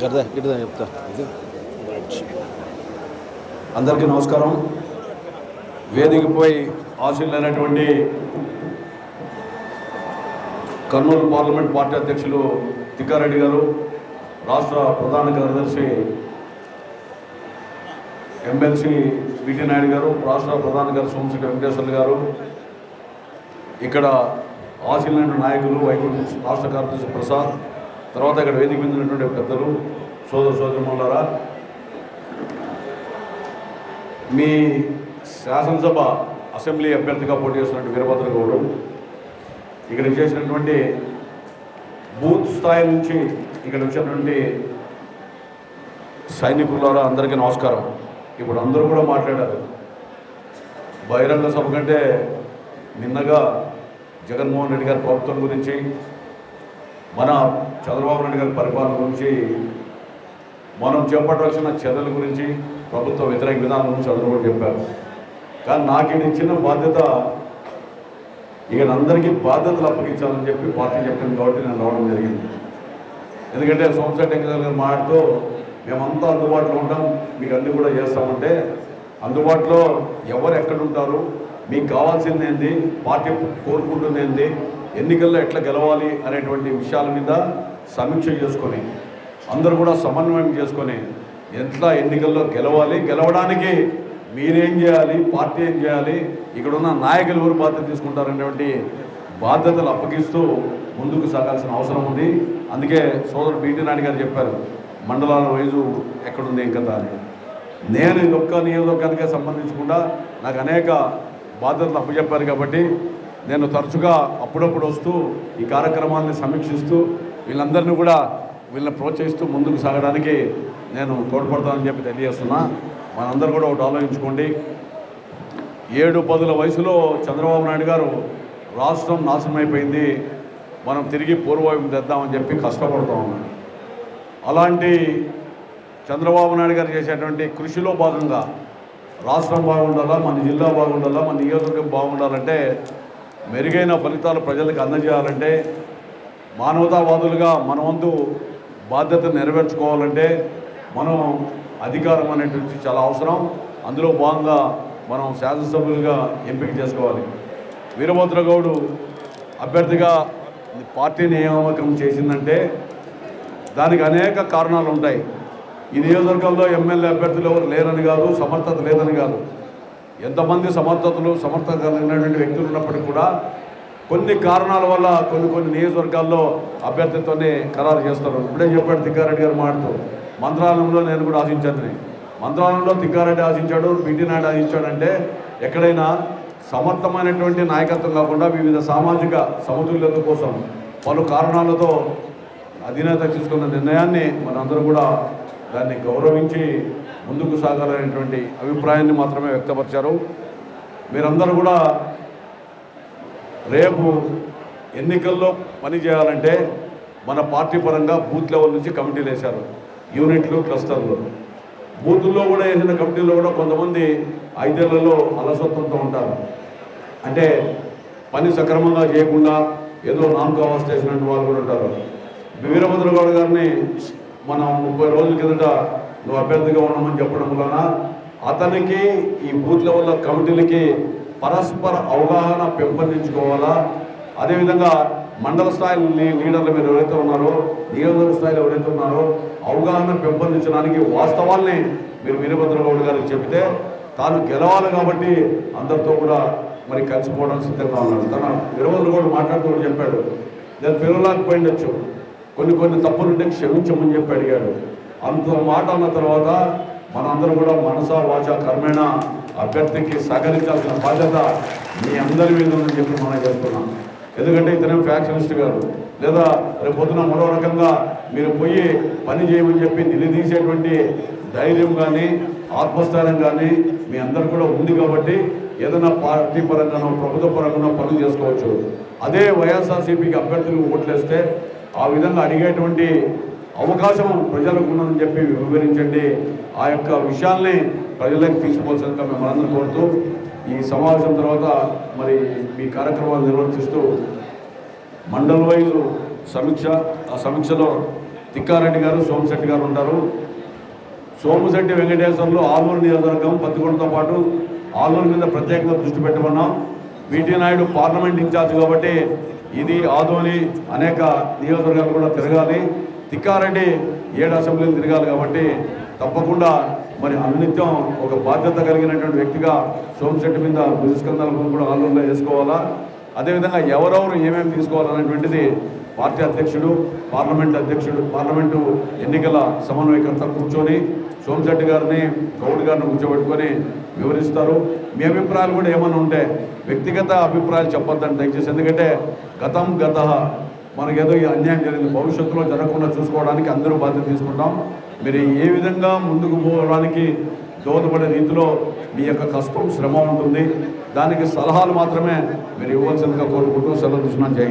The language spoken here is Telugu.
చెప్తా. ఇది అందరికీ నమస్కారం. వేదికపై ఆశీలైనటువంటి కర్నూలు పార్లమెంట్ పార్టీ అధ్యక్షులు తిక్కారెడ్డి గారు రాష్ట్ర ప్రధాన కార్యదర్శి ఎమ్మెల్సీ బిటి నాయుడు గారు రాష్ట్ర ప్రధాన కార్యదర్శి సోమశెట్టి వెంకటేశ్వర్లు గారు. ఇక్కడ ఆశీలైన నాయకులు వైకుంఠ రాష్ట్ర కార్యదర్శి ప్రసాద్ తర్వాత ఇక్కడ వేదిక మీద పెద్దలు సోదర సోదరులారా మీ శాసనసభ అసెంబ్లీ అభ్యర్థిగా పోటీ చేస్తున్నటువంటి వీరభద్ర గౌడు ఇక్కడ చేసినటువంటి బూత్ స్థాయి నుంచి ఇక్కడ వచ్చినటువంటి సైనికులారా అందరికీ నమస్కారం. ఇప్పుడు అందరూ కూడా మాట్లాడారు. బహిరంగ సభ కంటే నిన్నగా జగన్మోహన్ రెడ్డి గారి ప్రభుత్వం గురించి మన చంద్రబాబు నాయుడు గారి పరిపాలన గురించి మనం చేపట్టాల్సిన చర్యల గురించి ప్రభుత్వ వ్యతిరేక విధానం గురించి అందరూ కూడా చెప్పారు. కానీ నాకు ఇచ్చిన బాధ్యత. ఇక అందరికీ బాధ్యతలు అప్పగించాలని చెప్పి పార్టీ చెప్పింది కాబట్టి నేను రావడం జరిగింది. ఎందుకంటే సోమశెట్టి వెంకటేశ్వర గారు మాట్లాడుతూ మేమంతా అందుబాటులో ఉంటాం మీకు అన్నీ కూడా చేస్తామంటే అందుబాటులో ఎవరు ఎక్కడ ఉంటారు మీకు కావాల్సింది ఏంది? పార్టీ కోరుకుంటుంది ఏంది? ఎన్నికల్లో ఎట్లా గెలవాలి అనేటువంటి విషయాల మీద సమీక్ష చేసుకొని అందరూ కూడా సమన్వయం చేసుకొని ఎట్లా ఎన్నికల్లో గెలవాలి? గెలవడానికి మీరేం చేయాలి? పార్టీ ఏం చేయాలి? ఇక్కడ ఉన్న నాయకులు ఎవరు బాధ్యత తీసుకుంటారనేటువంటి బాధ్యతలు అప్పగిస్తూ ముందుకు సాగాల్సిన అవసరం ఉంది. అందుకే సోదరుడు బీటీ నాయుడు గారు చెప్పారు మండలాల వైజు ఎక్కడుంది ఇంకా దాని అని. నేను ఇది ఒక్క నియోజకవర్గానికే సంబంధించకుండా నాకు అనేక బాధ్యతలు అప్పచెప్పారు కాబట్టి నేను తరచుగా అప్పుడప్పుడు వస్తూ ఈ కార్యక్రమాన్ని సమీక్షిస్తూ వీళ్ళందరినీ కూడా వీళ్ళని ప్రోత్సహిస్తూ ముందుకు సాగడానికి నేను తోడ్పడతానని చెప్పి తెలియజేస్తున్నా. మనందరూ కూడా ఒకటి ఆలోచించుకోండి. ఏడు పదుల వయసులో చంద్రబాబు నాయుడు గారు రాష్ట్రం నాశనం అయిపోయింది మనం తిరిగి పూర్వవైపు తెద్దామని చెప్పి కష్టపడుతూ ఉన్నాం. అలాంటి చంద్రబాబు నాయుడు గారు చేసేటువంటి కృషిలో భాగంగా రాష్ట్రం బాగుండాలా మన జిల్లా బాగుండాలా మన నియోజకవర్గం బాగుండాలంటే మెరుగైన ఫలితాలు ప్రజలకు అందజేయాలంటే మానవతావాదులుగా మన వంతు బాధ్యత నెరవేర్చుకోవాలంటే మనం అధికారం అనేటువంటి చాలా అవసరం. అందులో భాగంగా మనం శాసనసభ్యులుగా ఎంపిక చేసుకోవాలి. వీరభద్రగౌడు అభ్యర్థిగా పార్టీ నియామకం చేసిందంటే దానికి అనేక కారణాలు ఉంటాయి. ఈ నియోజకవర్గంలో ఎమ్మెల్యే అభ్యర్థులు ఎవరు లేరని కాదు సమర్థత లేదని కాదు. ఎంతమంది సమర్థతలు సమర్థత కలిగినటువంటి వ్యక్తులు ఉన్నప్పటికీ కూడా కొన్ని కారణాల వల్ల కొన్ని కొన్ని నియోజకవర్గాల్లో అభ్యర్థితోనే ఖరారు చేస్తారు. ఇప్పుడే చెప్పాడు తిక్కారెడ్డి గారు మాట్లాడుతూ మంత్రాలయంలో నేను కూడా ఆశించాను మంత్రాలయంలో తిక్కారెడ్డి ఆశించాడు బిటి నాయుడు ఆశించాడంటే ఎక్కడైనా సమర్థమైనటువంటి నాయకత్వం కాకుండా వివిధ సామాజిక సమతుల్యత కోసం పలు కారణాలతో అధినేత తీసుకున్న నిర్ణయాన్ని మనందరూ కూడా దాన్ని గౌరవించి ముందుకు సాగాలనేటువంటి అభిప్రాయాన్ని మాత్రమే వ్యక్తపరిచారు. మీరందరూ కూడా రేపు ఎన్నికల్లో పని చేయాలంటే మన పార్టీ పరంగా బూత్ లెవెల్ నుంచి కమిటీలు వేశారు. యూనిట్లు క్లస్టర్లు. బూతుల్లో కూడా వేసిన కమిటీల్లో కూడా కొంతమంది ఐదేళ్ళలో అలసత్వంతో ఉంటారు. అంటే పని సక్రమంగా చేయకుండా ఏదో నామకావాస్ చేసినట్టు వాళ్ళు కూడా ఉంటారు. వీరభద్రగౌడ్ గారిని మనం ముప్పై రోజుల కిందట నువ్వు అభ్యర్థిగా ఉన్నామని చెప్పడం వలన అతనికి ఈ బూత్ లెవెల్ కమిటీలకి పరస్పర అవగాహన పెంపొందించుకోవాలా? అదేవిధంగా మండల స్థాయి లీడర్లు మీరు ఎవరైతే ఉన్నారో నియోజకవర్గ స్థాయిలో ఎవరైతే ఉన్నారో అవగాహన పెంపొందించడానికి వాస్తవాల్ని మీరు వీరభద్ర గౌడ్ గారికి చెబితే తాను గెలవాలి కాబట్టి అందరితో కూడా మరి కలిసిపోవడానికి సిద్ధంగా ఉన్నాడు. తన వీరభద్ర గౌడ్ మాట్లాడుతూ చెప్పాడు. నేను పిల్లలాకపోయిండొచ్చు కొన్ని కొన్ని తప్పులుంటే క్షమించమని చెప్పి అడిగాడు. అంత మాట అన్న తర్వాత మనందరం కూడా మనసా వాచ కర్మేణ అభ్యర్థికి సహకరించాల్సిన బాధ్యత మీ అందరి మీద ఉందని చెప్పి మనం చెప్తున్నాం. ఎందుకంటే ఇతనే ఫ్యాక్షనిస్ట్ గారు లేదా రేపు పొద్దున మరో రకంగా మీరు పోయి పని చేయమని చెప్పి నిలదీసేటువంటి ధైర్యం కానీ ఆత్మస్థైర్యం కానీ మీ అందరు కూడా ఉంది కాబట్టి ఏదైనా పార్టీ పరంగానో ప్రభుత్వ పరంగానో పనులు చేసుకోవచ్చు. అదే వైఎస్ఆర్సీపీకి అభ్యర్థులు ఓట్లేస్తే ఆ విధంగా అడిగేటువంటి అవకాశం ప్రజలకు ఉన్నదని చెప్పి వివరించండి. ఆ యొక్క విషయాల్ని ప్రజలకు తీసుకోవాల్సిందిగా మేము కోరుతూ ఈ సమావేశం తర్వాత మరి మీ కార్యక్రమాలు నిర్వర్తిస్తూ మండల వైజు సమీక్ష ఆ సమీక్షలో తిక్కారెడ్డి గారు సోమశెట్టి గారు ఉంటారు. సోమశెట్టి వెంకటేశ్వర్లు ఆలూరు నియోజకవర్గం పత్తికొండతో పాటు ఆలూరు మీద ప్రత్యేకంగా దృష్టి పెట్టమన్నాం. వీటి నాయుడు పార్లమెంట్ ఇన్ఛార్జ్ కాబట్టి ఇది ఆదోని అనేక నియోజకవర్గాలు కూడా తిరగాలి. తిక్కారెడ్డి ఏడు అసెంబ్లీలు తిరగాలి కాబట్టి తప్పకుండా మరి అనునిత్యం ఒక బాధ్యత కలిగినటువంటి వ్యక్తిగా సోమశెట్టి మీద భుజస్కంధాలను కూడా ఆలూరులో వేసుకోవాలా అదేవిధంగా ఎవరెవరు ఏమేమి తీసుకోవాలనేటువంటిది పార్టీ అధ్యక్షుడు పార్లమెంట్ అధ్యక్షుడు పార్లమెంటు ఎన్నికల సమన్వయకర్త కూర్చొని సోమశెట్టి గారిని గౌడ్ గారిని కూర్చోబెట్టుకొని వివరిస్తారు. మీ అభిప్రాయాలు కూడా ఏమైనా ఉంటే వ్యక్తిగత అభిప్రాయాలు చెప్పొద్దండి దయచేసి. ఎందుకంటే గతం గత మనకేదో ఈ అన్యాయం జరిగింది. భవిష్యత్తులో జరగకుండా చూసుకోవడానికి అందరూ బాధ్యత తీసుకుంటాం. మీరు ఏ విధంగా ముందుకు పోవడానికి దోహదపడే రీతిలో మీ యొక్క కష్టం శ్రమ ఉంటుంది. దానికి సలహాలు మాత్రమే మీరు ఇవ్వాల్సిందిగా కోరుకుంటూ సెలవు తీసుకున్నాను. జై